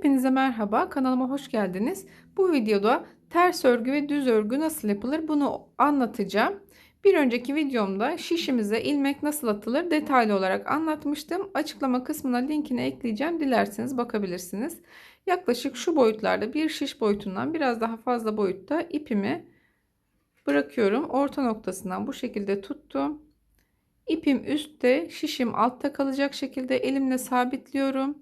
Hepinize merhaba, kanalıma hoş geldiniz. Bu videoda ters örgü ve düz örgü nasıl yapılır bunu anlatacağım. Bir önceki videomda şişimize ilmek nasıl atılır detaylı olarak anlatmıştım. Açıklama kısmına linkini ekleyeceğim. Dilerseniz bakabilirsiniz. Yaklaşık şu boyutlarda bir şiş boyutundan biraz daha fazla boyutta ipimi bırakıyorum. Orta noktasından bu şekilde tuttum. İpim üstte, şişim altta kalacak şekilde elimle sabitliyorum.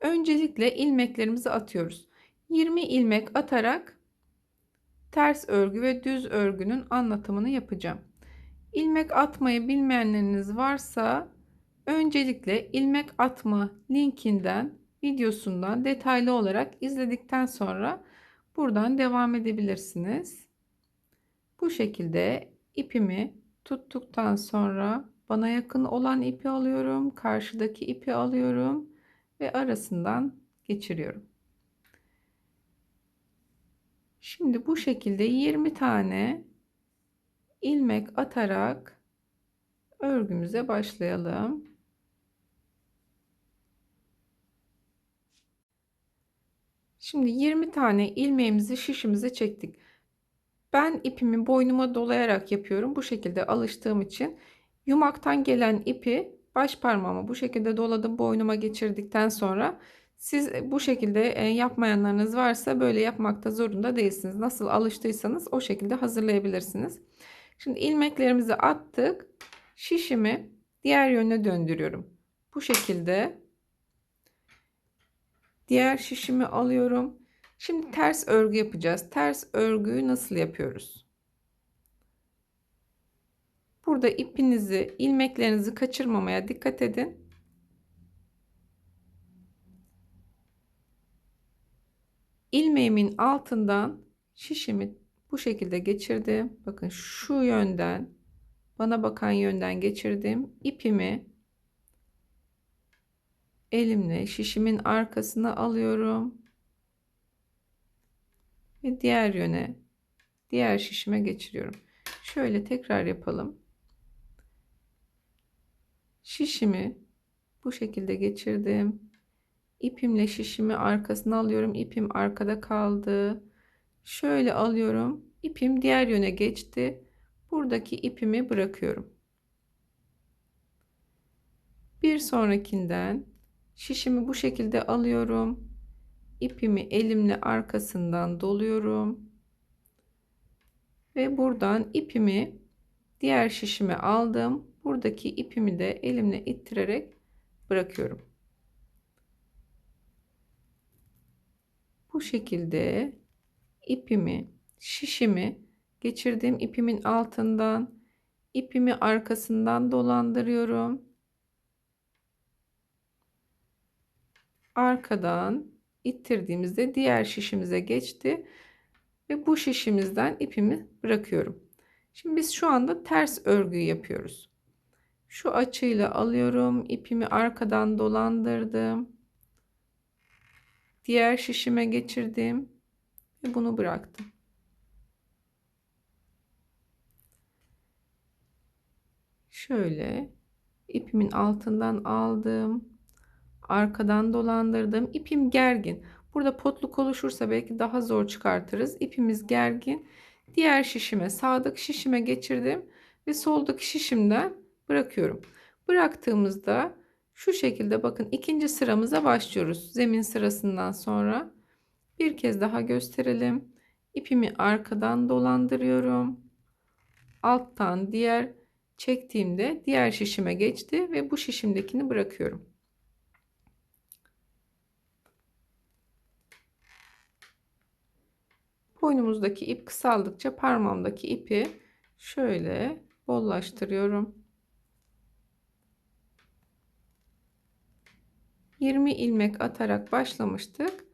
Öncelikle ilmeklerimizi atıyoruz. 20 ilmek atarak ters örgü ve düz örgünün anlatımını yapacağım. İlmek atmayı bilmeyenleriniz varsa öncelikle ilmek atma linkinden videosundan detaylı olarak izledikten sonra buradan devam edebilirsiniz. Bu şekilde ipimi tuttuktan sonra bana yakın olan ipi alıyorum. Karşıdaki ipi alıyorum ve arasından geçiriyorum. Şimdi bu şekilde 20 tane ilmek atarak örgümüze başlayalım. Şimdi 20 tane ilmeğimizi şişimize çektik. Ben ipimi boynuma dolayarak yapıyorum. Bu şekilde alıştığım için yumaktan gelen ipi baş parmağımı bu şekilde doladım boynuma geçirdikten sonra siz bu şekilde e, yapmayanlarınız varsa böyle yapmakta zorunda değilsiniz. Nasıl alıştıysanız o şekilde hazırlayabilirsiniz. Şimdi ilmeklerimizi attık. Şişimi diğer yöne döndürüyorum. Bu şekilde diğer şişimi alıyorum. Şimdi ters örgü yapacağız. Ters örgüyü nasıl yapıyoruz? Burada ipinizi, ilmeklerinizi kaçırmamaya dikkat edin. ilmeğimin altından şişimi bu şekilde geçirdim. Bakın şu yönden bana bakan yönden geçirdim. İpimi elimle şişimin arkasına alıyorum. Ve diğer yöne diğer şişime geçiriyorum. Şöyle tekrar yapalım şişimi bu şekilde geçirdim. İpimle şişimi arkasına alıyorum. İpim arkada kaldı. Şöyle alıyorum. İpim diğer yöne geçti. Buradaki ipimi bırakıyorum. Bir sonrakinden şişimi bu şekilde alıyorum. İpimi elimle arkasından doluyorum. Ve buradan ipimi diğer şişime aldım. Buradaki ipimi de elimle ittirerek bırakıyorum. Bu şekilde ipimi, şişimi geçirdiğim ipimin altından ipimi arkasından dolandırıyorum. Arkadan ittirdiğimizde diğer şişimize geçti ve bu şişimizden ipimi bırakıyorum. Şimdi biz şu anda ters örgüyü yapıyoruz. Şu açıyla alıyorum. ipimi arkadan dolandırdım. Diğer şişime geçirdim. Ve bunu bıraktım. Şöyle ipimin altından aldım. Arkadan dolandırdım. İpim gergin. Burada potluk oluşursa belki daha zor çıkartırız. İpimiz gergin. Diğer şişime, sağdaki şişime geçirdim ve soldaki şişimden bırakıyorum. Bıraktığımızda şu şekilde bakın ikinci sıramıza başlıyoruz. Zemin sırasından sonra bir kez daha gösterelim. İpimi arkadan dolandırıyorum. Alttan diğer çektiğimde diğer şişime geçti ve bu şişimdekini bırakıyorum. Boynumuzdaki ip kısaldıkça parmağımdaki ipi şöyle bollaştırıyorum. 20 ilmek atarak başlamıştık.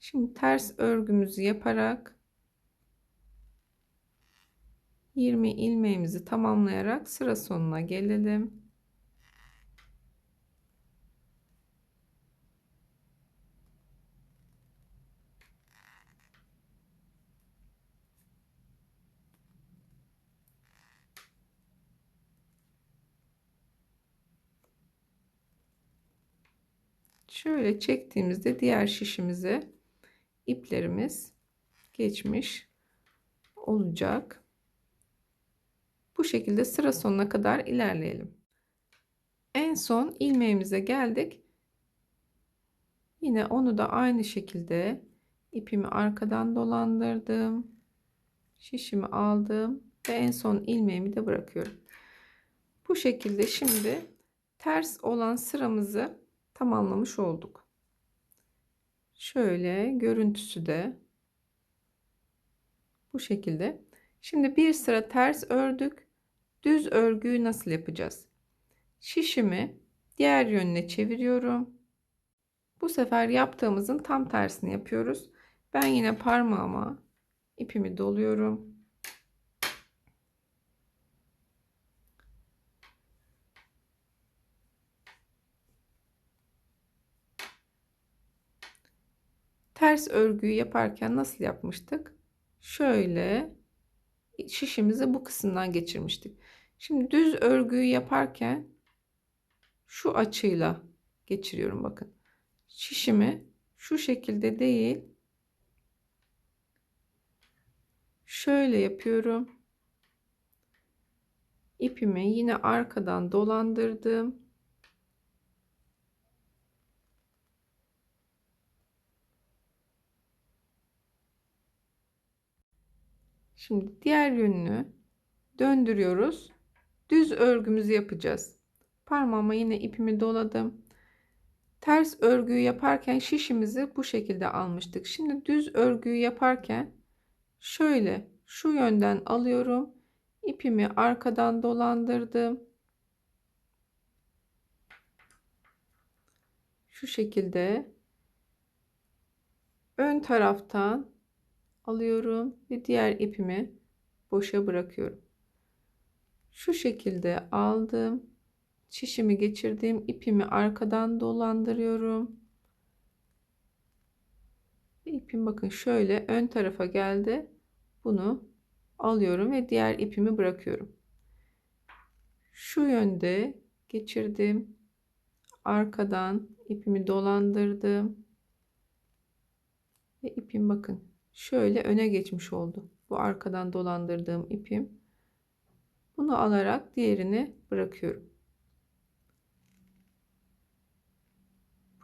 Şimdi ters örgümüzü yaparak 20 ilmeğimizi tamamlayarak sıra sonuna gelelim. Şöyle çektiğimizde diğer şişimize iplerimiz geçmiş olacak. Bu şekilde sıra sonuna kadar ilerleyelim. En son ilmeğimize geldik. Yine onu da aynı şekilde ipimi arkadan dolandırdım. Şişimi aldım ve en son ilmeğimi de bırakıyorum. Bu şekilde şimdi ters olan sıramızı tamamlamış olduk. Şöyle görüntüsü de bu şekilde. Şimdi bir sıra ters ördük. Düz örgüyü nasıl yapacağız? Şişimi diğer yönüne çeviriyorum. Bu sefer yaptığımızın tam tersini yapıyoruz. Ben yine parmağıma ipimi doluyorum. Ters örgüyü yaparken nasıl yapmıştık? Şöyle şişimizi bu kısımdan geçirmiştik. Şimdi düz örgüyü yaparken şu açıyla geçiriyorum bakın. Şişimi şu şekilde değil şöyle yapıyorum. İpimi yine arkadan dolandırdım. Şimdi diğer yönünü döndürüyoruz. Düz örgümüzü yapacağız. Parmağıma yine ipimi doladım. Ters örgüyü yaparken şişimizi bu şekilde almıştık. Şimdi düz örgüyü yaparken şöyle şu yönden alıyorum. İpimi arkadan dolandırdım. Şu şekilde ön taraftan alıyorum ve diğer ipimi boşa bırakıyorum. Şu şekilde aldım. Şişimi geçirdiğim ipimi arkadan dolandırıyorum. İpim bakın şöyle ön tarafa geldi. Bunu alıyorum ve diğer ipimi bırakıyorum. Şu yönde geçirdim. Arkadan ipimi dolandırdım. Ve ipim bakın şöyle öne geçmiş oldu. Bu arkadan dolandırdığım ipim. Bunu alarak diğerini bırakıyorum.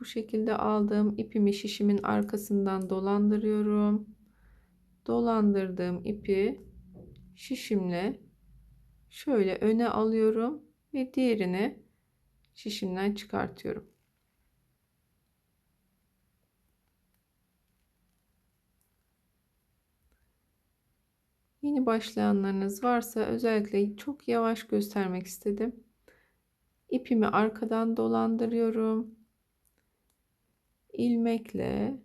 Bu şekilde aldığım ipimi şişimin arkasından dolandırıyorum. Dolandırdığım ipi şişimle şöyle öne alıyorum ve diğerini şişimden çıkartıyorum. Yeni başlayanlarınız varsa özellikle çok yavaş göstermek istedim. İpimi arkadan dolandırıyorum. İlmekle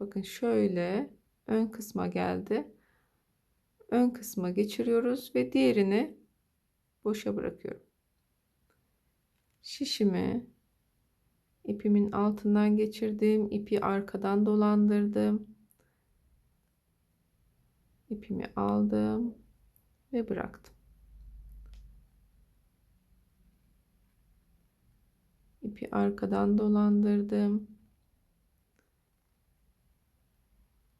bakın şöyle ön kısma geldi. Ön kısma geçiriyoruz ve diğerini boşa bırakıyorum. Şişimi ipimin altından geçirdim. ipi arkadan dolandırdım ipimi aldım ve bıraktım. İpi arkadan dolandırdım.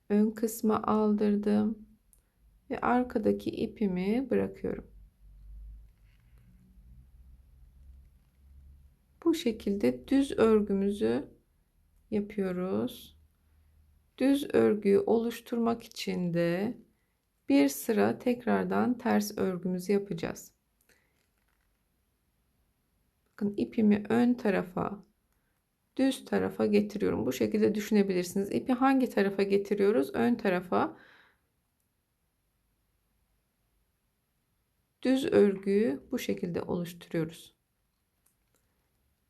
Ön kısma aldırdım ve arkadaki ipimi bırakıyorum. Bu şekilde düz örgümüzü yapıyoruz. Düz örgüyü oluşturmak için de bir sıra tekrardan ters örgümüzü yapacağız. Bakın ipimi ön tarafa düz tarafa getiriyorum. Bu şekilde düşünebilirsiniz. İpi hangi tarafa getiriyoruz? Ön tarafa. Düz örgüyü bu şekilde oluşturuyoruz.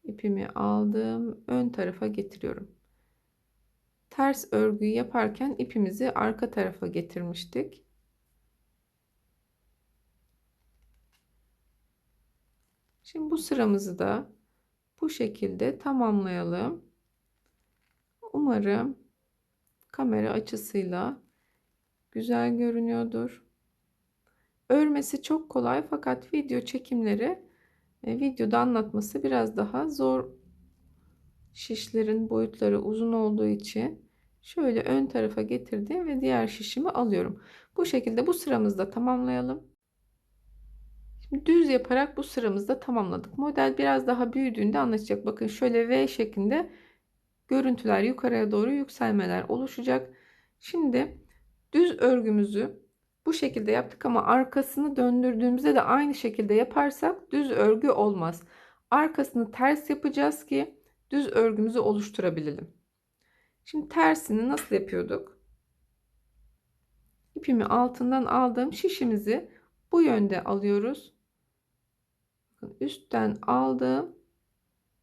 İpimi aldım, ön tarafa getiriyorum. Ters örgüyü yaparken ipimizi arka tarafa getirmiştik. Şimdi bu sıramızı da bu şekilde tamamlayalım. Umarım kamera açısıyla güzel görünüyordur. Örmesi çok kolay fakat video çekimleri e, videoda anlatması biraz daha zor şişlerin boyutları uzun olduğu için şöyle ön tarafa getirdim ve diğer şişimi alıyorum. Bu şekilde bu sıramızda tamamlayalım. Düz yaparak bu sıramızda tamamladık. Model biraz daha büyüdüğünde anlaşacak. Bakın şöyle V şeklinde görüntüler yukarıya doğru yükselmeler oluşacak. Şimdi düz örgümüzü bu şekilde yaptık ama arkasını döndürdüğümüzde de aynı şekilde yaparsak düz örgü olmaz. Arkasını ters yapacağız ki düz örgümüzü oluşturabilelim. Şimdi tersini nasıl yapıyorduk? İpimi altından aldım. Şişimizi bu yönde alıyoruz. Üstten aldım.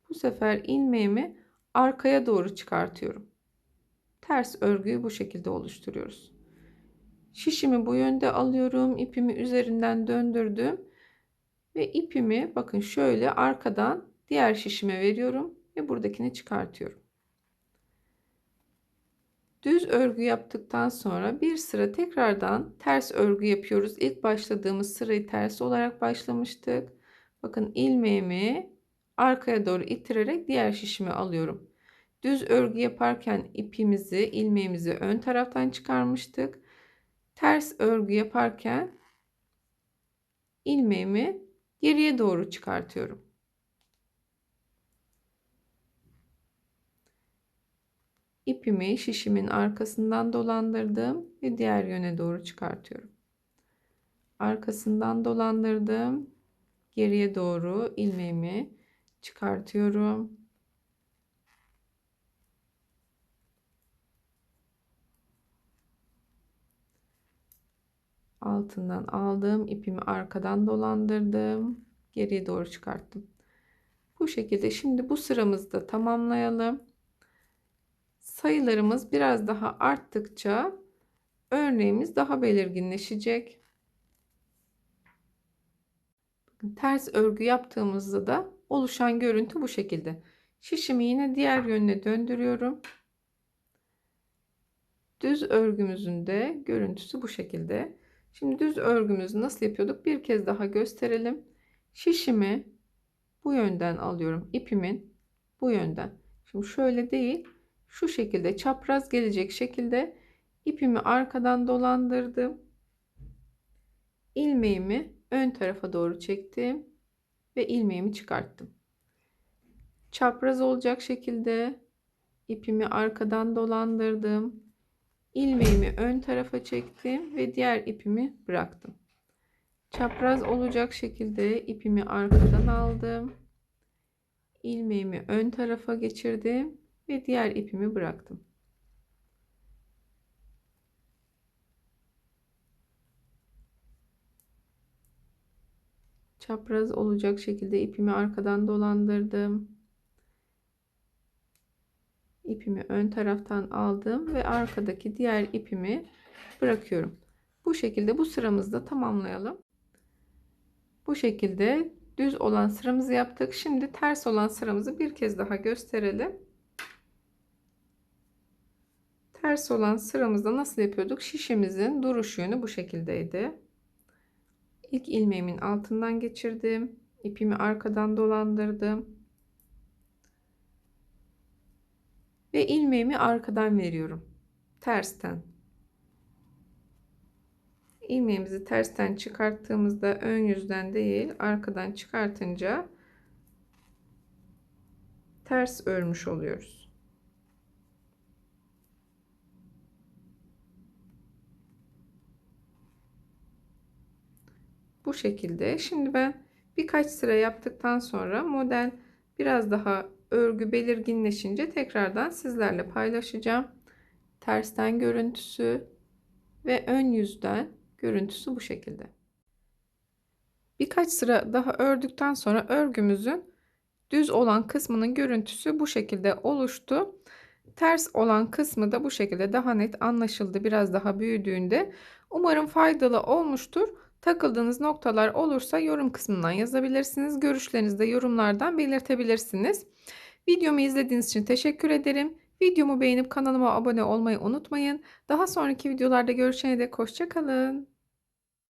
Bu sefer ilmeğimi arkaya doğru çıkartıyorum. Ters örgüyü bu şekilde oluşturuyoruz. Şişimi bu yönde alıyorum. ipimi üzerinden döndürdüm. Ve ipimi bakın şöyle arkadan diğer şişime veriyorum ve buradakini çıkartıyorum. Düz örgü yaptıktan sonra bir sıra tekrardan ters örgü yapıyoruz. İlk başladığımız sırayı ters olarak başlamıştık. Bakın ilmeğimi arkaya doğru ittirerek diğer şişimi alıyorum. Düz örgü yaparken ipimizi, ilmeğimizi ön taraftan çıkarmıştık. Ters örgü yaparken ilmeğimi geriye doğru çıkartıyorum. İpimi şişimin arkasından dolandırdım ve diğer yöne doğru çıkartıyorum. Arkasından dolandırdım. Geriye doğru ilmeğimi çıkartıyorum. Altından aldım. ipimi arkadan dolandırdım. Geriye doğru çıkarttım. Bu şekilde şimdi bu sıramızda tamamlayalım sayılarımız biraz daha arttıkça örneğimiz daha belirginleşecek. Ters örgü yaptığımızda da oluşan görüntü bu şekilde. Şişimi yine diğer yönüne döndürüyorum. Düz örgümüzün de görüntüsü bu şekilde. Şimdi düz örgümüzü nasıl yapıyorduk? Bir kez daha gösterelim. Şişimi bu yönden alıyorum. ipimin bu yönden. Şimdi şöyle değil şu şekilde çapraz gelecek şekilde ipimi arkadan dolandırdım. ilmeğimi ön tarafa doğru çektim ve ilmeğimi çıkarttım. Çapraz olacak şekilde ipimi arkadan dolandırdım. ilmeğimi ön tarafa çektim ve diğer ipimi bıraktım. Çapraz olacak şekilde ipimi arkadan aldım. ilmeğimi ön tarafa geçirdim ve diğer ipimi bıraktım. Çapraz olacak şekilde ipimi arkadan dolandırdım. İpimi ön taraftan aldım ve arkadaki diğer ipimi bırakıyorum. Bu şekilde bu sıramızda tamamlayalım. Bu şekilde düz olan sıramızı yaptık. Şimdi ters olan sıramızı bir kez daha gösterelim. Ters olan sıramızda nasıl yapıyorduk? Şişimizin duruş yönü bu şekildeydi. İlk ilmeğimin altından geçirdim. ipimi arkadan dolandırdım. Ve ilmeğimi arkadan veriyorum. Tersten. İlmeğimizi tersten çıkarttığımızda ön yüzden değil arkadan çıkartınca ters örmüş oluyoruz. Bu şekilde. Şimdi ben birkaç sıra yaptıktan sonra model biraz daha örgü belirginleşince tekrardan sizlerle paylaşacağım. Tersten görüntüsü ve ön yüzden görüntüsü bu şekilde. Birkaç sıra daha ördükten sonra örgümüzün düz olan kısmının görüntüsü bu şekilde oluştu. Ters olan kısmı da bu şekilde daha net anlaşıldı biraz daha büyüdüğünde. Umarım faydalı olmuştur. Takıldığınız noktalar olursa yorum kısmından yazabilirsiniz. Görüşlerinizi de yorumlardan belirtebilirsiniz. Videomu izlediğiniz için teşekkür ederim. Videomu beğenip kanalıma abone olmayı unutmayın. Daha sonraki videolarda görüşene dek hoşçakalın.